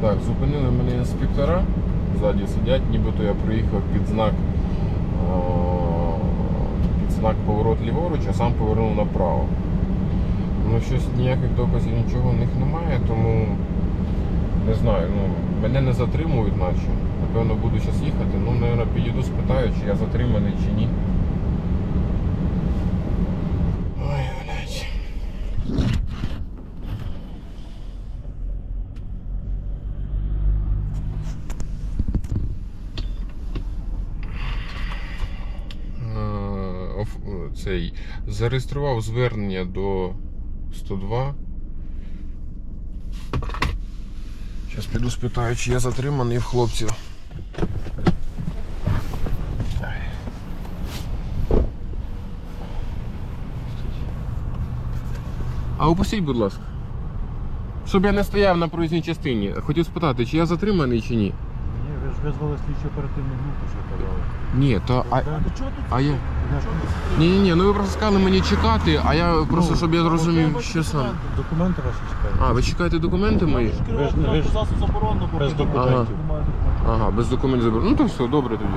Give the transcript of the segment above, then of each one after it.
Так, зупинили мене інспектора, ззаді сидять, нібито я приїхав під знак, під знак поворот ліворуч, а сам повернув направо. Ну, щось ніяких доказів нічого в них немає, тому не знаю, ну, мене не затримують наче. Напевно, буду зараз їхати. Ну, мабуть, підійду, спитаю, чи я затриманий, чи ні. Ой, блядь. Е, оф- е, Цей зареєстрував звернення до 102. Зараз піду спитаю, чи я затриманий в хлопців. А опустіть, будь ласка. Щоб я не стояв на проїзній частині. Хотів спитати, чи я затриманий, чи ні. Ні, ви ж визвали слідчу оперативну групу, що казали. Ні, то. А, Да. а я. Ні, ні, ні, ну ви просто сказали мені чекати, а я просто Ну, щоб я зрозумів, що саме. Документи ваші чекають. А, ви чекаєте документи мої? Ви ж- ви ж- заборонено, бо без документів. Ага, без документів заберу. Ну то все, добре тоді.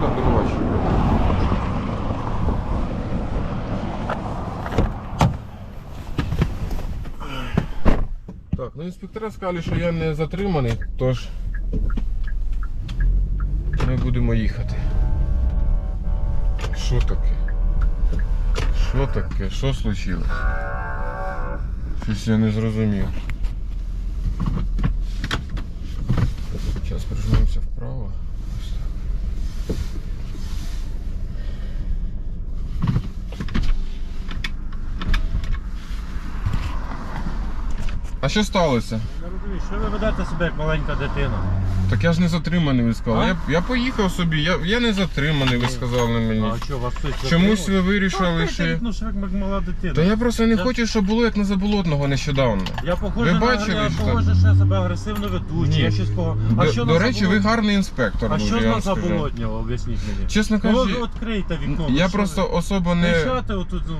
Так, до побачення. Так, ну інспектора сказали, що я не затриманий, тож ми будемо їхати. Що таке? Що таке? Що случилось? Щось я не зрозумів. Зараз прижмемося вправо. Ось так. А що сталося? Не розумію, що ви ведете себе як маленька дитина? Так я ж не затриманий, ви сказали. Я, я поїхав собі, я, я не затриманий, ви сказали мені. А що, вас хтось Чомусь ви вирішили, що. ти, Ну, що як як мала дитина. Та я просто не Я- хочу, щоб було як на заболотного нещодавно. Я похоже, Ви на, бачили, я що- похоже, що я себе агресивно веду, чи я щось пого... А До, що до на речі, ви гарний інспектор. А дуже, що я на скажу. заболотнього, об'ясніть мені? Чесно Ну, ви кажучи, відкрийте вікно. ну, я що просто ви? особо не. Кричати отут, ну,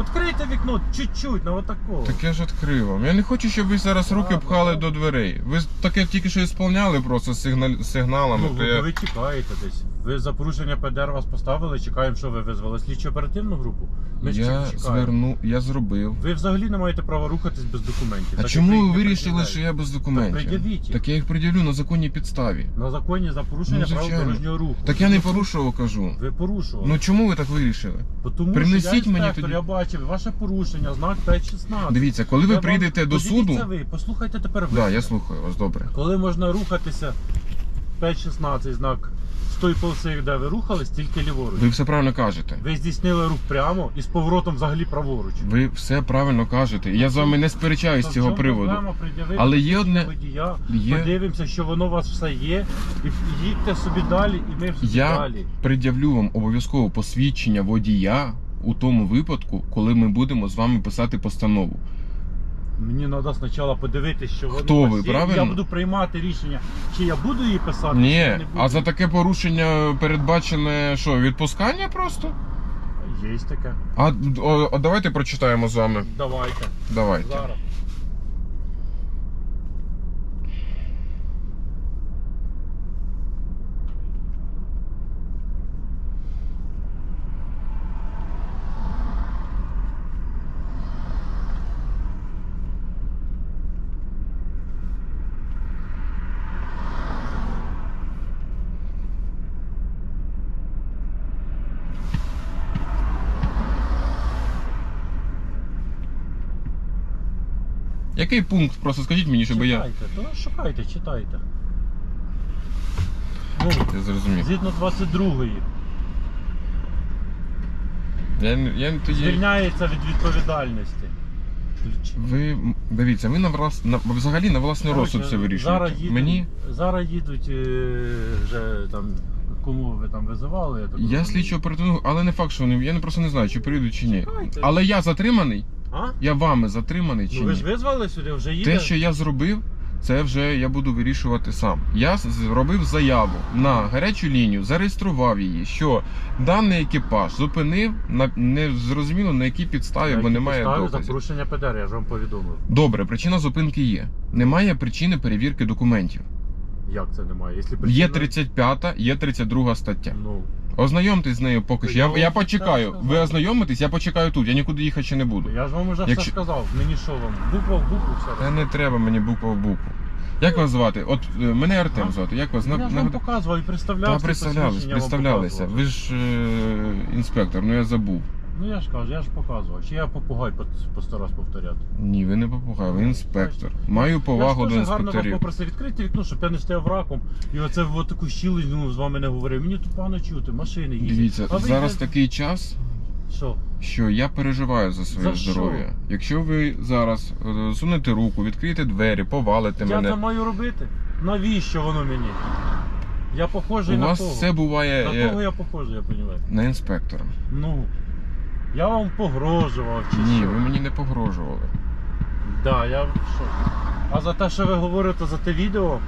відкрийте вікно, чуть-чуть, на отакого. Так я ж відкрив вам. Я не хочу, щоб ви зараз руки Ладно, пхали до дверей. Ви таке тільки що ісполняли просто сигналь... сигналами. Ну, то ви, я... ви тікаєте десь. Ви за порушення ПДР вас поставили, чекаємо, що ви визвали слідчо оперативну групу. Ми ж я чекаємо. зверну, я зробив. Ви взагалі не маєте права рухатись без документів. А Так, чому ви вирішили, що я без документів? пред'явіть. Так я їх пред'явлю на законній підставі. На законі за порушення Ну, правил звичайно. дорожнього руху. Так я не порушував, кажу. Ви порушували. Ну чому ви так вирішили? Бо Тому принесіть що я мені інспектор, тоді- я бачив ваше порушення, знак 5.16. Дивіться, коли ви Я вам- прийдете до суду. ви, послухайте тепер ви. Так, да, я слухаю вас, добре. Коли можна рухатися 5.16 знак тої полоси, де ви рухались, тільки ліворуч. Ви все правильно кажете. Ви здійснили рух прямо і з поворотом взагалі праворуч. Ви все правильно кажете. Я з вами не сперечаюсь з цього приводу. Але є одне- водія, є- подивимося, що воно у вас все є, і їдьте собі далі, і ми собі Я далі. пред'явлю вам обов'язково посвідчення водія у тому випадку, коли ми будемо з вами писати постанову. Мені треба спочатку подивитися, що воно Хто у вас ви, є. правильно? Я буду приймати рішення, чи я буду її писати, чи Ні, не буду. а за таке порушення передбачене що, відпускання просто? Є таке. А, о, о, давайте прочитаємо з вами. Давайте. Давайте. Зараз. Який пункт? Просто скажіть мені, щоб я. Читайте, то шукайте, читайте. Ну, Я зрозумів. згідно 22-ї. Я, не- я не тоді. Звільняється від відповідальності. Ви м, дивіться, ви на влас... на взагалі на власний розсуд все вирішуєте. Зараз їдуть, Мені зараз їдуть е, вже там, кому ви там визивали. Я, так я розумію. слідчо оперативно, але не факт, що вони. Я не просто не знаю, чи прийдуть чи ні. Чекайте. Але я затриманий. А? Я вами затриманий чи Ну ви ж визвали сюди, вже їде. Те, що я зробив, це вже я буду вирішувати сам. Я зробив заяву на гарячу лінію, зареєстрував її, що даний екіпаж зупинив на не зрозуміло на якій підставі, бо немає Підстави за доказів. порушення ПДР, я ж вам повідомив. Добре, причина зупинки є. Немає причини перевірки документів. Як це немає? Якщо Є причина- 35, є 32 стаття. Ну, Ознайомтесь з нею поки що. Я Я, почекаю. Ви ознайомитесь, я почекаю тут. Я нікуди їхати ще не буду. я ж вам уже Якщо- все сказав. Мені що вам? Буква в букву все Та не треба мені буква в букву. Як вас звати? От е, мене Артем А? звати. Як вас я ж на- вам показував і Та представлявся. представлялись, посвідчення вам представлялися. показував. Ви ж е, інспектор, ну я забув. Ну я ж кажу, я ж показував. Чи я попугай по, по повторяти? Ні, ви не попугай, ви інспектор. Маю повагу я до ж теж гарно вас інспекторів. попросив відкрити вікно, щоб я не стояв раком. І оце в таку щілину ну, з вами не говорив. Мені тут погано чути, машини їздять. Дивіться, А ви зараз йдете- такий час, Що? що я переживаю за своє За що? здоров'я. Якщо ви зараз е, сунете руку, відкриєте двері, повалите Я мене. це маю робити? Навіщо воно мені? Я похожий У на вас кого? все буває На е, кого я похожий, я розумію. на інспектора. Ну, я вам погрожував чи Ні, що? ви мені не погрожували. Да, я що? А за те, що ви говорите за те відео,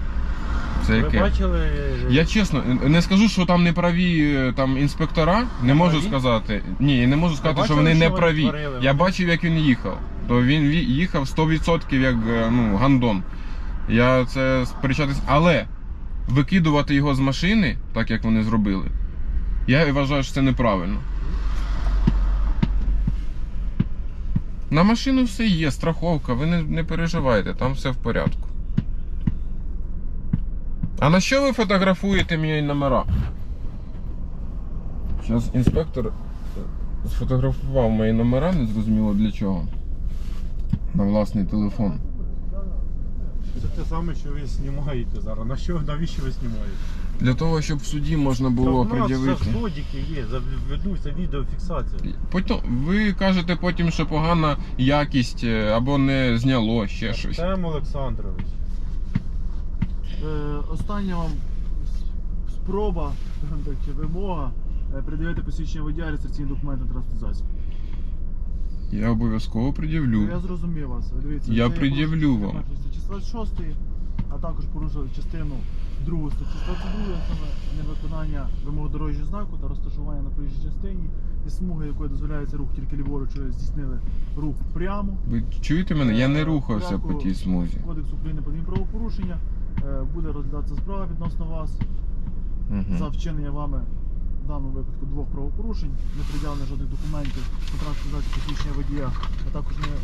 Це ви яке? бачили. Я чесно не скажу, що там не праві е, там інспектора. Не можу праві? сказати. Ні, я не можу сказати, що бачили, вони що не вони праві. творили? Я бачив, як він їхав. То він ві- їхав 100% як е, ну, гандон. Я це сперечатись. Але викидувати його з машини, так як вони зробили, я вважаю, що це неправильно. На машину все є, страховка, ви не, не переживайте, там все в порядку. А на що ви фотографуєте мої номера? Зараз інспектор е, сфотографував мої номера, не зрозуміло для чого. На власний телефон. Саме, що ви знімаєте зараз. На що, навіщо ви знімаєте? Для того, щоб в суді можна було Та в нас пред'явити. Це годики є, ведуться відеофіксація. Потім, ви кажете потім, що погана якість е, або не зняло ще щось. Артем Олександрович. Е, остання вам с- спроба так, чи вимога е, придивити посвідчення водія реєстраційні документи на транспортний засіб. Я обов'язково пред'явлю. Я зрозумів вас. Дивіться, Я це є пред'явлю порушення вам. статті 26, а також порушили частину 2 статті 22, саме невиконання вимог дорожнього знаку та розташування на проїжджій частині і смуги, якої дозволяється рух тільки ліворуч, ви здійснили рух прямо. Ви чуєте мене? Я не Е, рухався по тій смузі. Кодекс України про правопорушення е, буде розглядатися справа відносно вас. за Угу. вчинення вами в даному випадку двох правопорушень, не пред'явлення жодних документів транспортний засіб посвідчення водія, а також не е,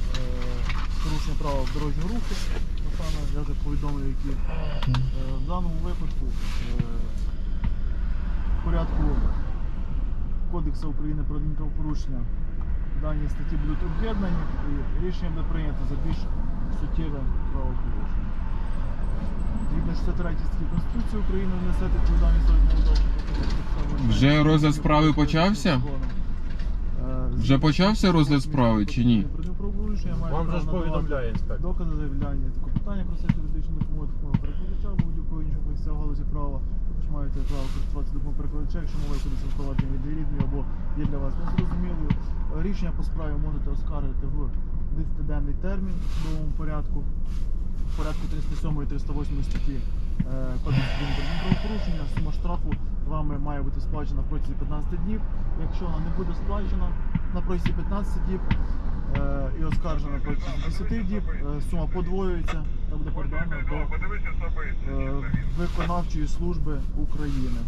порушення правил дорожнього руху. Саме я вже повідомлю, які е, в даному випадку е, в порядку Кодексу України про адмінправопорушення дані статті будуть об'єднані і рішення буде прийнято за більш суттєве правопорушення. Згідно 63 статті Конституції України несете відповідальність за неудачу. Вже розгляд справи почався? Вже почався розгляд справи чи ні? Вам же ж повідомляє інспектор. Докази заявляння та питання про це юридичну допомогу допомогу перекладача будь-якого іншого фахівця в галузі права. Також маєте право користуватися допомогою перекладача, якщо мова кудись впровадження відповідною або є для вас незрозумілою. Рішення по справі можете оскаржити в 10-денний термін у судовому порядку. Порядку 307 і 308 статті е, Кодексу України про адмінправопорушення сума штрафу вами має бути сплачена протягом 15 днів. Якщо вона не буде сплачена на протязі 15 діб е, і оскаржена протягом 10 діб, е, сума подвоюється та буде передана до виконавчої служби України.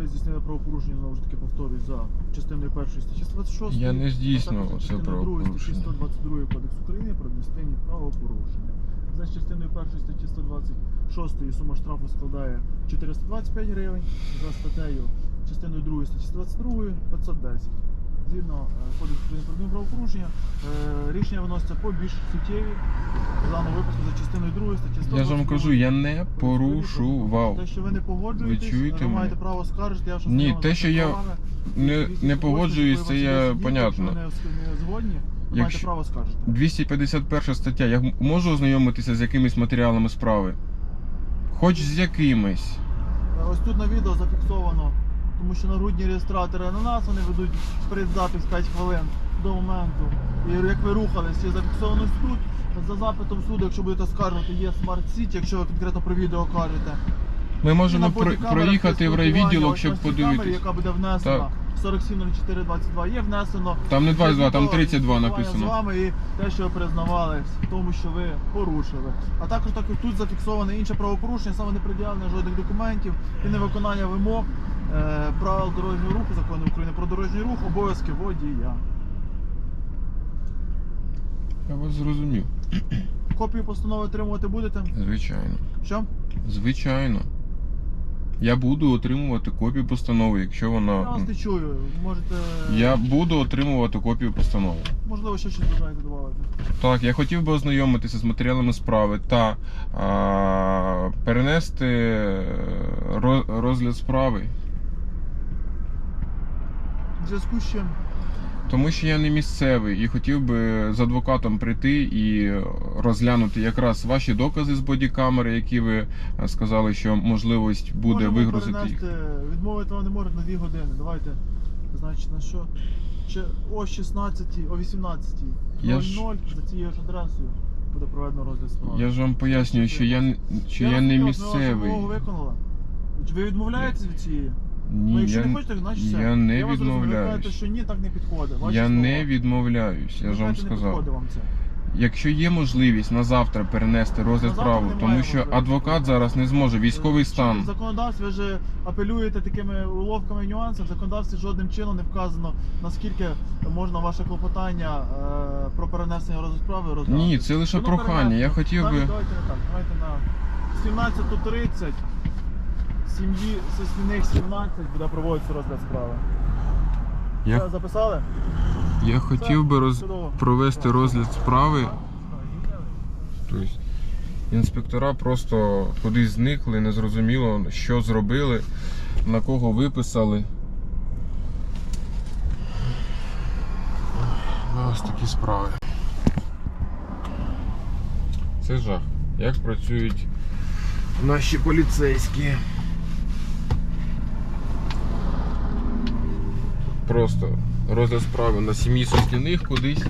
Ви здійснили правопорушення, знову ж таки повторюю, за частиною першої статті 126. Я не здійснював це другої статті правопорушення. 122 Кодексу України про адміністративні правопорушення. За частиною першої статті 126 сума штрафу складає 425 гривень, за статтею частиною 2 статті 122 510. Згідно е, Кодексу України про адмінправопорушення, е, рішення виноситься по більш суттєві, в даному випадку за частиною 2 статті 122. Я ж вам кажу, я не порушував. Те, що ви не погоджуєтесь, Ви чуєте ви маєте право скаржити, я ж Ні, те, що я. Не, не погоджуюсь, це я понятно. Якщо не, не згодні, ви Якщо- маєте право скаржити. 251 стаття. Я м- можу ознайомитися з якимись матеріалами справи? Хоч з якимись. Е, Ось тут на відео зафіксовано, тому що нагрудні реєстратори на нас вони ведуть предзапис 5 хвилин до моменту і як ви рухались, є зафіксовано тут. За запитом суду, якщо будете скаржувати, є смарт-сіті, якщо ви конкретно про відео кажете. Ми можемо про- проїхати в райвідділок, щоб цій камері, яка буде внесена. 470422 є внесено. Там не 22, там 32 написано. З вами і те, що ви признавались в тому, що ви порушили. А також так тут зафіксоване інше правопорушення, саме не пред'явлення жодних документів і невиконання вимог правил дорожнього руху, закону України про дорожній рух, обов'язки водія. Я вас зрозумів. Копію постанови отримувати будете? Звичайно. Що? Звичайно. Я буду отримувати копію постанови, якщо Я вона. вас не чую. Можете. Я буду отримувати копію постанови. Можливо, ще щось бажаєте додати. Так, я хотів би ознайомитися з матеріалами справи та а, перенести е, розгляд справи. В зв'язку з чим? Тому що я не місцевий і хотів би з адвокатом прийти і розглянути якраз ваші докази з бодікамери, які ви е, сказали, що можливість буде Можемо вигрузити їх. перенести, Відмовити вам не можуть на 2 години. Давайте. Значить, на що? Ще о 16, о 18 Я ж- 00 за цією ж адресою буде проведено розгляд справи. Я ж вам пояснюю, що я, не- що я, не розумію, місцевий. вимогу виконали. Чи ви відмовляєтесь від цієї? Ну, Ні, якщо я, не хочете, значить все. я не я вас розумію. Ви відмовляюсь. що ні, так не підходить. Ваші Я слова. не відмовляюсь, я ж вам знаєте, Не сказав. підходить вам це. Якщо є можливість на завтра перенести розгляд завтра справи, немає тому що можливості. адвокат зараз не зможе, військовий В стан. законодавстві ви ж апелюєте такими уловками і нюансами. В законодавстві жодним чином не вказано, наскільки можна ваше клопотання е, про перенесення розгляду справи розглянути. Ні, це лише Воно прохання. перенесено. Я хотів Давайте- би. Давайте не так. Давайте на 17.30 сім'ї Сосняних 17 буде проводитися розгляд справи. Я, Все, Записали? я хотів би роз... Чудово. провести розгляд справи. Тобто інспектора просто кудись зникли, незрозуміло, що зробили, на кого виписали. Ось такі справи. Це жах. Як працюють наші поліцейські. Просто розгляд справи на сім'ї сосняних кудись